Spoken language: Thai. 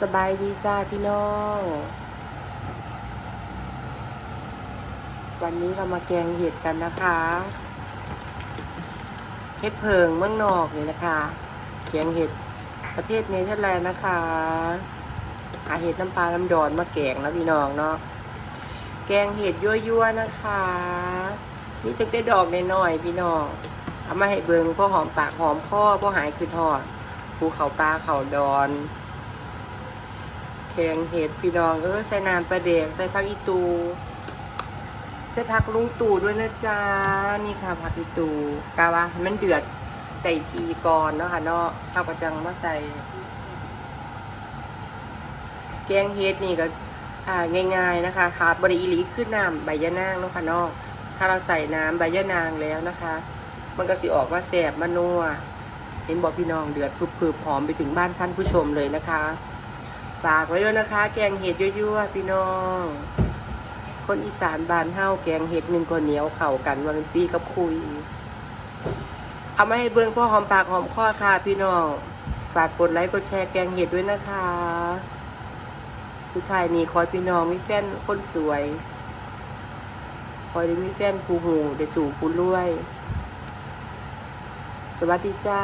สบายดีจ้าพี่น้อง วันนี้เรามาแกงเห็ดกันนะคะเห็ดเพิงเมืองนอกเลยนะคะแกงเห็ดประเทศเนเธอร์แลนด์นะคะหาเห็ดน้ำปลาน้ำดอนมาแกงแล้วพี่น้องเนาะแกงเห็ดยั่วๆนะคะนี่จะได้ดอกน้อยๆพี่น้องเอามาให้เบิงพ่อหอมปากหอมพ่อพ่อหายคือทอดภูเขาปลาเขาดอน กงเห็ดพี่น้องเออใส่น้ำปลาเด็กใส่ผักอีตู ใส่ผักลุงตู่ด้วยนะจ๊ะนี่ค่ะผักอีตูกาวะให้มันเดือดใส่ทีก่อนเนาะค่ะเนาะข้าวประจังมาใส่ แกงเห็ดนี่ก็อ่าง่าย ๆนะคะขาดบริอีลีขึ้นน้ำใบยะนางเนาะค่ะเนาะถ้าเราใส่น้ำใบยะนางแล้วนะคะ มันก็สิออกมาแสบมานัวเห็นบอกพี่น้องเดือดพึบๆหอมไปถึงบ้านท่านผู้ชมเลยนะคะ ฝากไว้ด้วยนะคะ แกงเห็ดยั่วๆพี่น้อง คนอีสานบานเฮาแกงเห็ดหนึ่งคนเหนียวเข่ากันวันปีกับคุย เอามาให้เบิ่งพ่อหอมปากหอมคอค่ะพี่น้องฝากกดไลค์กดแชร์แกงเห็ดด้วยนะคะ สุดท้ายนี้ขอให้พี่น้องมีแฟนคนสวยขอให้ได้มีแฟนผู้หูได้สู่ผู้รวย สวัสดีจ้า